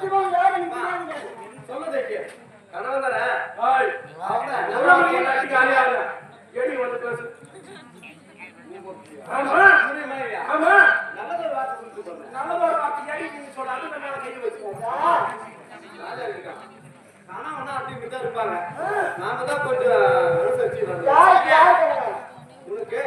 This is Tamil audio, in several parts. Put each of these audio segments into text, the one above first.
சொல்லுதே கேளு. கணவன் தானே? எடி வந்து பேசு. ஆமா? ஆமா. நல்லது வார்த்தை சொல்லிட்டு போறேன். நல்ல ஒரு வார்த்தை எடி நீங்க சொல்ல, அதுக்கு மேல கை வச்சுக்கோ. ராஜா இருக்கான். கணவனா அப்படி இப்படிதான் இருப்பாங்க. நாம தான் கொஞ்சம் அனுசரிச்சு? உனக்கு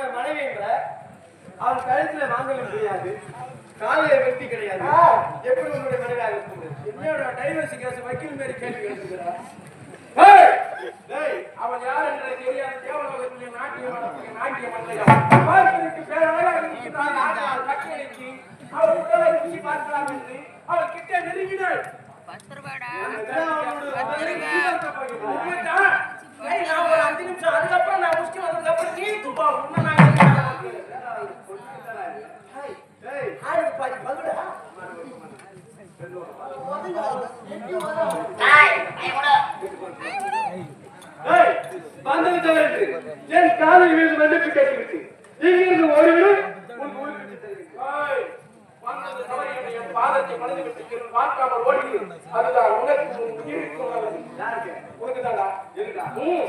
உன்னோட மனைவி என்ற அவன் கழுத்துல மாங்கல்யம் கிடையாது காலையில வெட்டி கிடையாது. எப்படி உன்னுடைய மனைவியாக இருக்க முடியும்? என்னோட டைவர்ஸ் கேஸ் வக்கீல் மாரி கேள்வி கேட்டுக்கிறா. ஏய், டேய், அவன் யார் என்றது தெரியாது. தேவலோகத்திலே நாட்டியம் நடத்திய நாட்டிய மல்லையா பார்ப்பதற்கு பேரழகாக இருக்கிறார் ஆனால் கட்டளைக்கு அவர் உடலை ருசி பார்க்கலாம் என்று அவர் கிட்ட நெருங்கினாள். பத்து ரூபாடா நான் ஒரு அஞ்சு நிமிஷம். அதுக்கப்புறம் நான் முடிச்சு வந்ததுக்கப்புறம் நீ துப்பா உன்னை நான் ஆளுக்கு பாதி பகுடா என் காலில் வீழ்ந்து மன்னிப்பு கேட்டுவிட்டு இங்கிருந்து ஓடிவிடு உன் என் பாதத்தை மனதில் விட்டு பார்க்காமல் ஓடி அதுதான் உனக்கு உயிருக்கு உனக்கு தான்டா இருக்கா ம்.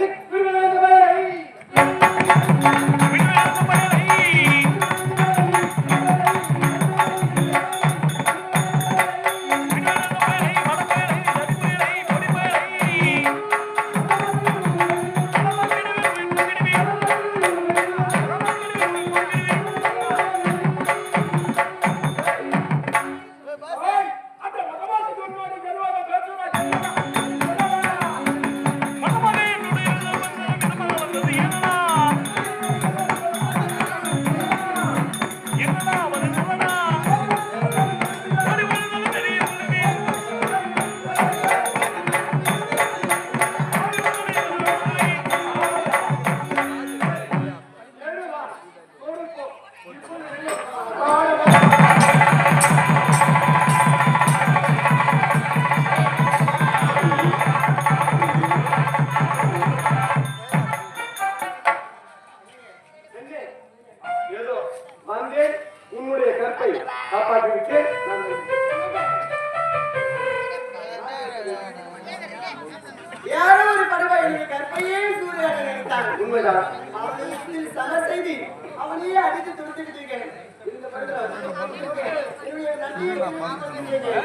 உண்மைதான். அவனுக்கு சம செய்தி. அவனையே அடித்து துடித்துட்டு இருக்கேன்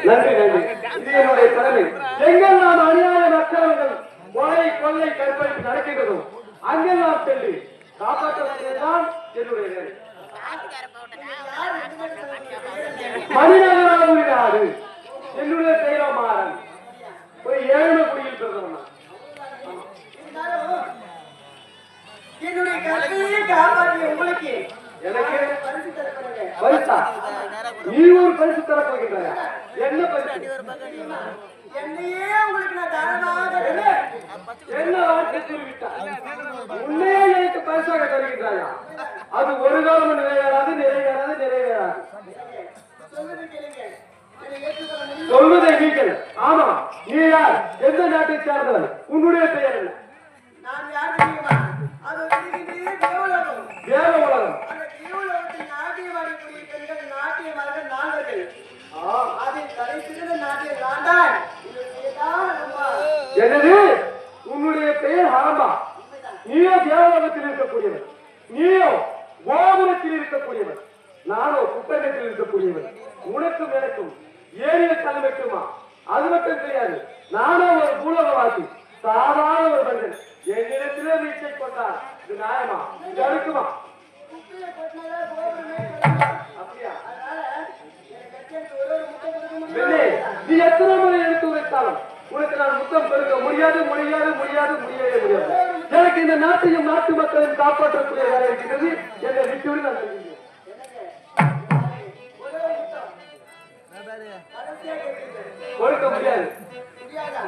நன்றி நன்றி. இது என்னுடைய கடமை. எங்கெல்லாம் அநியாய மக்கள் கொலை கொள்ளை கற்பழிப்பு நடக்கின்றதோ அங்கெல்லாம் செல்லி காப்பாற்றுவதுதான் என்னுடைய வேலை. நாடு. என்னுடைய பெயரோ மாறன். ஒரு ஏழு குடியில் பிறந்தவன். என்னுடைய கற்பையே காப்பாற்றிய உங்களுக்கு எனக்கு பரிசா நீ ஒரு பரிசு தரப் போகின்றாயா? என்ன பரிசு? என்னையே உங்களுக்கு நான் என்ன? வார்த்தை கூறிவிட்டாய்? உன்னையே எனக்கு பரிசாக தருகின்றாயா? அது ஒரு காலம் நிறைவேறாது உனக்கும் எனக்கும் ஏறிய தலைமைக்குமா? அது மட்டும் தெரியாது நானோ ஒரு பூலகவாசி சாதாரண ஒரு மனிதன். என்னிடத்திலே நீச்சை கொண்டார். இது நியாயமா? இது அடுக்குமா அப்படியா? நீ எத்தனை முறை எடுத்து உரைத்தாலும் உனக்கு நான் முத்தம் பெருக்க முடியாது முடியாது முடியாது முடியவே முடியாது. எனக்கு இந்த நாட்டையும் நாட்டு மக்களையும் காப்பாற்றக்கூடிய வேலை இருக்கிறது. என்னை விட்டு நான் கொடுக்க முடியாது. முடியாதா?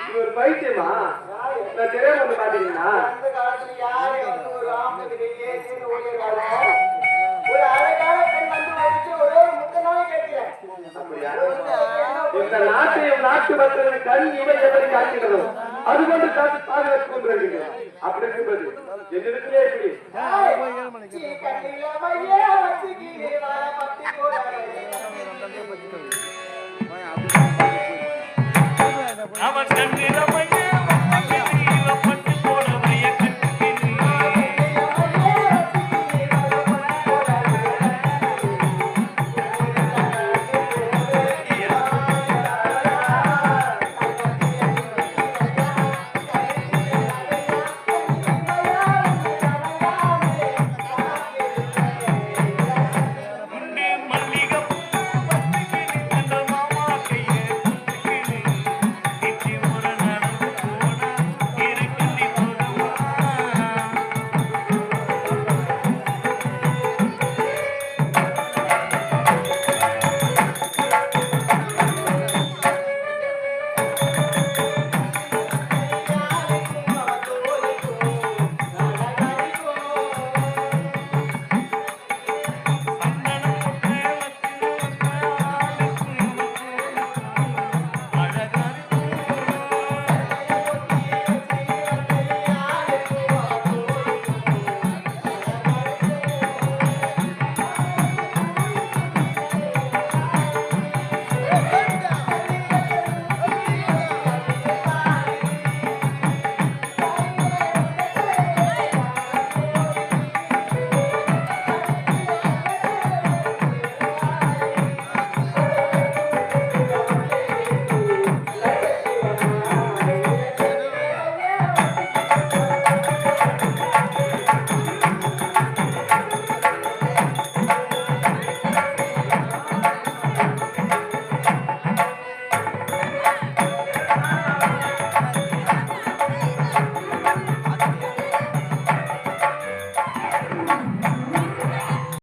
இது ஒரு பைத்தியமா? நான் தெரியாம வந்து பாத்தீங்கன்னா அந்த காலத்துல யாரு வந்து ஒரு ஆம்பளை ஏசுன்னு ஓடிடுறாங்க ஒரு அழகான பெண் வந்து ஒழிச்சு ஒரே ஒரு முத்தனாவே கேட்கிறேன். அப்படியா? இந்த நாட்டையும் நாட்டு மக்களின் கண் இவை எப்படி காக்கிறது அது கொண்டு காத்து பாதுகாத்து கொண்டு அப்படி இருக்கும்போது என்னிடத்திலே எப்படி?